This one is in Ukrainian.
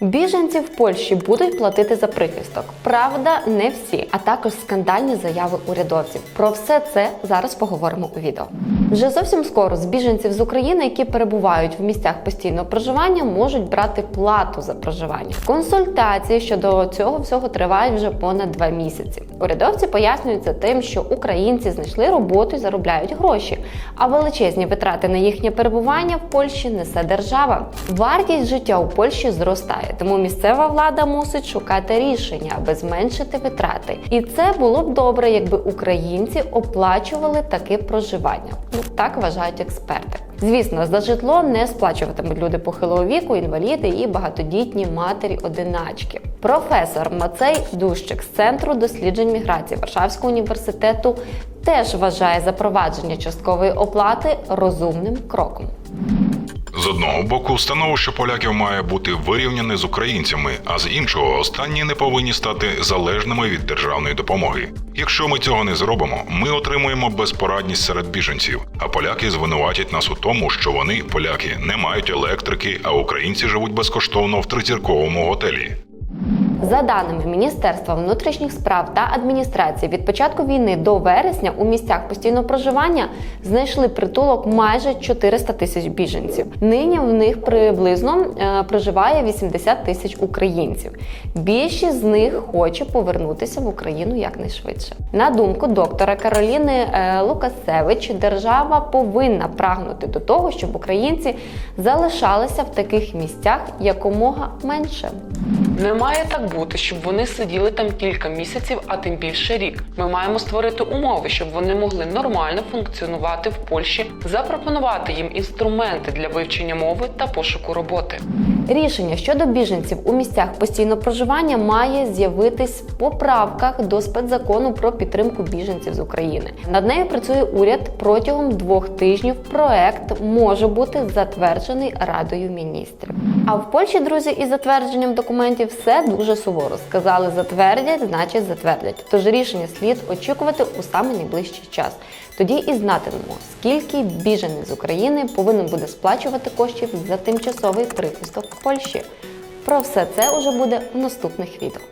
Біженці в Польщі будуть платити за прихисток. Правда, не всі, а також скандальні заяви урядовців. Про все це зараз поговоримо у відео. Вже зовсім скоро з біженців з України, які перебувають в місцях постійного проживання, можуть брати плату за проживання. Консультації щодо цього всього тривають вже понад два місяці. Урядовці пояснюють це тим, що українці знайшли роботу і заробляють гроші, а величезні витрати на їхнє перебування в Польщі несе держава. Вартість життя у Польщі зростає, тому місцева влада мусить шукати рішення, аби зменшити витрати. І це було б добре, якби українці оплачували таке проживання. Ну так вважають експерти. Звісно, за житло не сплачуватимуть люди похилого віку, інваліди і багатодітні матері-одиначки. Професор Мацей Дущик з центру досліджень міграції Варшавського університету теж вважає запровадження часткової оплати розумним кроком. З одного боку, становище поляків має бути вирівняне з українцями, а з іншого, останні не повинні стати залежними від державної допомоги. Якщо ми цього не зробимо, ми отримуємо безпорадність серед біженців, а поляки звинуватять нас у тому, що вони, поляки, не мають електрики, а українці живуть безкоштовно в тризірковому готелі. За даними Міністерства внутрішніх справ та адміністрації, від початку війни до вересня у місцях постійного проживання знайшли притулок майже 400 тисяч біженців. Нині в них приблизно е, проживає 80 тисяч українців. Більшість з них хоче повернутися в Україну якнайшвидше. На думку доктора Кароліни е, Лукасевич, держава повинна прагнути до того, щоб українці залишалися в таких місцях якомога менше. Не має так бути, щоб вони сиділи там кілька місяців, а тим більше рік. Ми маємо створити умови, щоб вони могли нормально функціонувати в Польщі, запропонувати їм інструменти для вивчення мови та пошуку роботи. Рішення щодо біженців у місцях постійного проживання має з'явитись в поправках до спецзакону про підтримку біженців з України. Над нею працює уряд протягом двох тижнів. Проект може бути затверджений радою міністрів. А в Польщі, друзі, із затвердженням документів все дуже суворо. Сказали затвердять, значить затвердять. Тож рішення слід очікувати у самий найближчий час. Тоді і знатимемо, скільки біженець з України повинен буде сплачувати коштів за тимчасовий прихисток Польщі. Про все це уже буде в наступних відео.